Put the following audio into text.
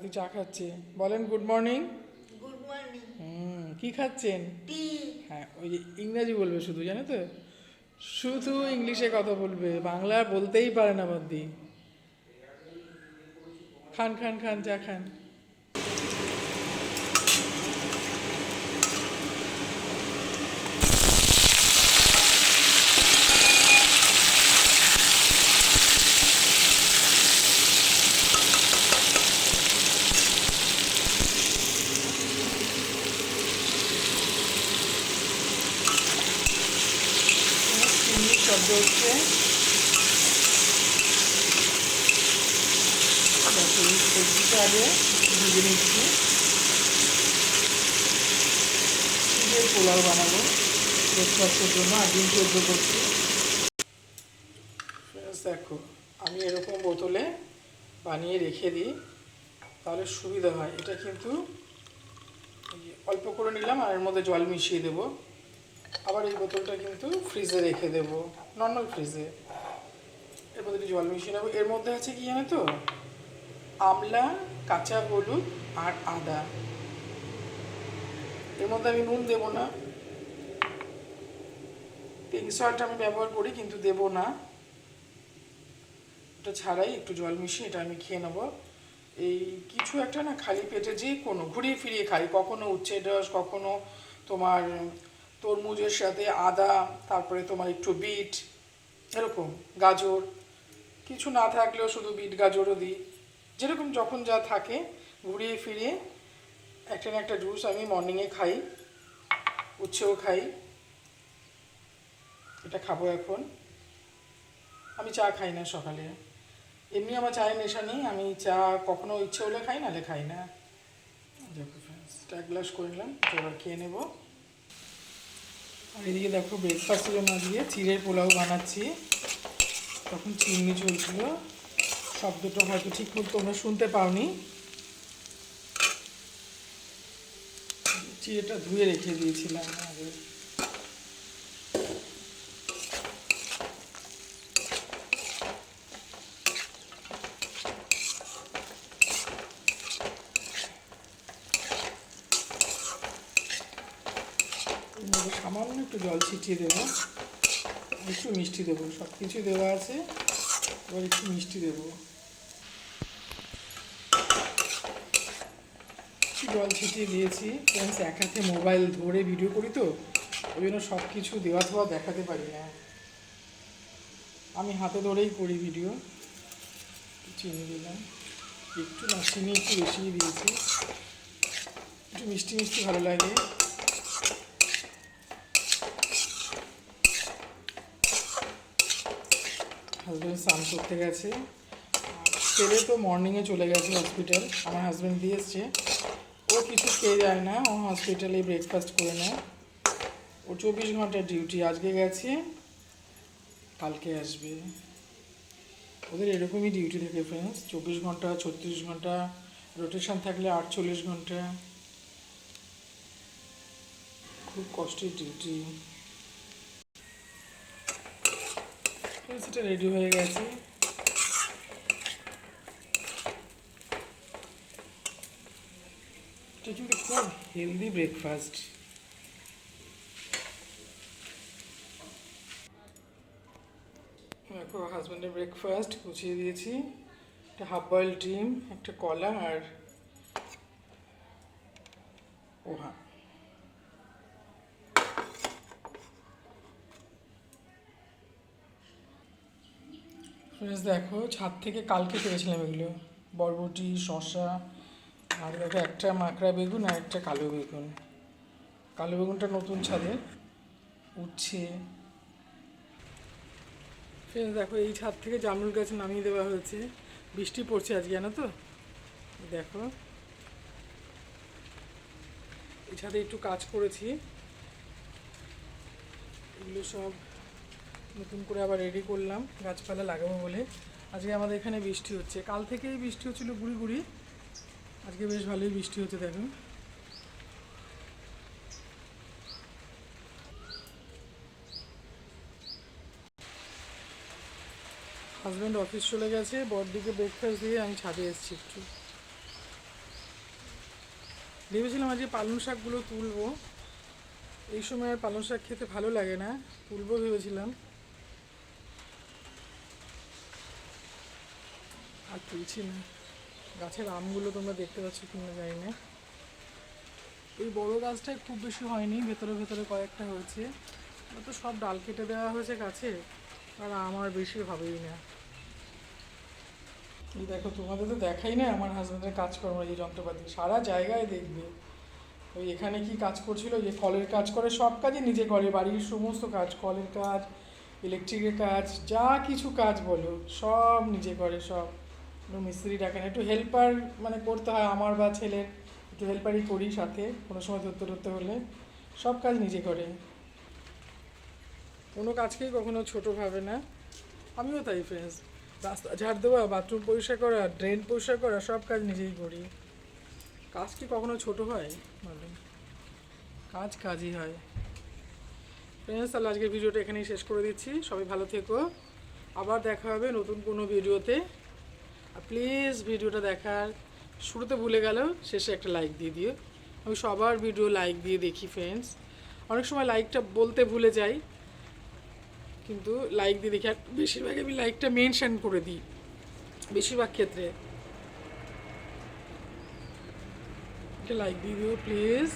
কাতি চা খাচ্ছে। বলেন good morning good morning hmm কি খাচ্ছেন? টি। হ্যাঁ ওই যে ইংরাজি বলবে শুধু জানো তো? শুধু ইংলিশে কথা বলবে বাংলা বলতেই পারে না বদ্দি খান খান খান চা খান চিনি শব্দ হচ্ছে। সবজিটা আগে ভেজে নিচ্ছি। চিড়ের পোলাও বানাবো ব্রেকফাস্টের জন্য ডিম সেদ্ধ করছি। দেখো, আমি এরকম বোতলে বানিয়ে রেখে দিই, তাহলে সুবিধা হয়। এটা কিন্তু অল্প করে নিলাম, আর এর মধ্যে জল মিশিয়ে দেবো। আবার এই বোতলটা কিন্তু ফ্রিজে রেখে দেবো। নর্মাল ফ্রিজে এর মধ্যে জল মিশিয়ে নেব এর মধ্যে আছে কি জানো তো? আমলা, কাঁচা হলুদ আর আদা। এর মধ্যে আমি নুন দেবো না। পিঙ্ক সল্ট আমি ব্যবহার করি, কিন্তু দেবো না। এটা ছাড়াই একটু জল মিশিয়ে এটা আমি খেয়ে নেব। এই কিছু একটা না, খালি পেটে যে কোনো, ঘুরিয়ে ফিরিয়ে খাই। কখনো উচ্ছে রস, কখনো তোমার তরমুজের সাথে আদা, তারপরে তোমার একটু বিট, এরকম গাজর। কিছু না থাকলেও শুধু বিট, গাজরও দিই। যেরকম যখন যা থাকে, ঘুরিয়ে ফিরিয়ে একটা না একটা জুস আমি মর্নিংয়ে খাই, উচ্ছেও খাই। এটা খাব এখন। আমি চা খাই না সকালে। এমনি আমার চায়ের নেশা নেই, আমি চা কখনো ইচ্ছে হলে খাই, নাহলে খাই না। দেখো ফ্রেন্ডস এক গ্লাস করে নিলাম, এবার খেয়ে নেব। আর এদিকে দেখো ব্রেকফাস্টের জন্য দিয়ে চিড়ের পোলাও বানাচ্ছি। তখন চিমনি চলছিল। শব্দটা হয়তো ঠিক মতো তোমরা শুনতে পাওনি। চিড়েটা ধুয়ে রেখে দিয়েছিলাম। আগে এর মধ্যে সামান্য একটু জল ছিটিয়ে দেবো। একটু মিষ্টি দেবো। সব কিছু দেওয়া আছে। এবার একটু মিষ্টি দেবো। জল ছিটিয়ে দিয়েছি। ফ্রেন্ডস এক হাতে মোবাইল ধরে ভিডিও করি তো, ওই জন্য সব কিছু দেওয়া থাওয়া দেখাতে পারি না। আমি হাতে ধরেই করি ভিডিও চিনি দিলাম। একটু না, চিনি একটু বেশি দিয়েছি। একটু মিষ্টি মিষ্টি ভালো লাগে। হাজব্যান্ড স্নান করতে গেছে। ছেলে তো মর্নিংয়ে চলে গেছে হসপিটাল আমার হাজব্যান্ড দিয়ে এসছে। ও কিছু খেয়ে যায় না। ও হসপিটালে ব্রেকফাস্ট করে নেয়। ও চব্বিশ ঘণ্টার ডিউটি আজকে গেছে, কালকে আসবে। ওদের এরকমই ডিউটি থাকে ফ্রেন্ডস চব্বিশ ঘণ্টা, ছত্রিশ ঘণ্টা রোটেশন থাকলে আটচল্লিশ ঘণ্টা। খুব কষ্টের ডিউটি সেটা রেডি হয়ে গেছে। এটা কিন্তু খুব হেলদি ব্রেকফাস্ট দেখো হাজব্যান্ডের ব্রেকফাস্ট গুছিয়ে দিয়েছি। একটা হাফ বয়েল ডিম, একটা কলা আর পোহা। ফ্রেন্ডস দেখো, ছাদ থেকে কালকে পেয়েছিলাম এগুলো। বরবটি, শসা, আর দেখো একটা মাকড়া বেগুন আর একটা কালো বেগুন। কালো বেগুনটা নতুন ছাদে উঠছে। ফ্রেন্ডস দেখো, এই ছাদ থেকে জামরুল গাছ নামিয়ে দেওয়া হয়েছে। বৃষ্টি পড়ছে আজকে, জানো তো? দেখো। এই ছাদে একটু কাজ করেছি। এগুলো সব নতুন করে আবার রেডি করলাম, গাছপালা লাগাবো বলে। আজকে আমাদের এখানে বৃষ্টি হচ্ছে। কাল থেকেই বৃষ্টি হচ্ছিল গুড়ি গুড়ি। আজকে বেশ ভালোই বৃষ্টি হচ্ছে, দেখুন। হাজব্যান্ড অফিস চলে গেছে, বরদিকে ব্রেকফাস্ট দিয়ে আমি ছাদে এসেছি একটু। ভেবেছিলাম আজকে পালং শাকগুলো তুলবো। এই সময় আর পালং শাক খেতে ভালো লাগে না, তুলবো ভেবেছিলাম। আর তুলছি না। গাছের আমগুলো তোমরা দেখতে পাচ্ছ কিনা জানি না। এই বড় গাছটায় খুব বেশি হয়নি, ভেতরে ভেতরে কয়েকটা হয়েছে। তো সব ডাল কেটে দেওয়া হয়েছে গাছে, আর আমার বেশি হবেই না। এই দেখো, তোমাদের তো দেখাই না আমার হাজব্যান্ডের কাজকর্ম, এই যন্ত্রপাতি। সারা জায়গায় দেখবে। ওই এখানে কি কাজ করছিল? যে কলের কাজ করে সব কাজই নিজে করে। বাড়ির সমস্ত কাজ, কলের কাজ ইলেকট্রিকের কাজ, যা কিছু কাজ বলো, সব নিজে করে, সব। মিস্ত্রি ডাকে না, একটু হেল্পার মানে করতে হয়, আমার বা ছেলের, একটু হেল্পারই করি সাথে, কোনো সময় ধরতে ধরতে হলে, সব কাজ নিজে করে। কোনো কাজকেই কখনো ছোট ভাবে না, আমিও তাই ফ্রেন্ডস রাস্তা ঝাড় দেওয়া বাথরুম পরিষ্কার করা ড্রেন পরিষ্কার করা, সব কাজ নিজেই করি। কাজ কি কখনো ছোট হয়? বলেন। কাজ কাজই হয়। ফ্রেন্ডস তাহলে আজকের ভিডিওটা এখানেই শেষ করে দিচ্ছি। সবাই ভালো থেকো। আবার দেখা হবে নতুন কোনো ভিডিওতে আর প্লিজ ভিডিওটা দেখার শুরুতে ভুলে গেলেও শেষে একটা লাইক দিয়ে দিও। আমি সবার ভিডিও লাইক দিয়ে দেখি ফ্রেন্ডস অনেক সময় লাইকটা বলতে ভুলে যাই, কিন্তু লাইক দিয়ে দেখি। আর বেশিরভাগ আমি লাইকটা মেনশন করে দিই, বেশিরভাগ ক্ষেত্রে। একটা লাইক দিয়ে দিও প্লিজ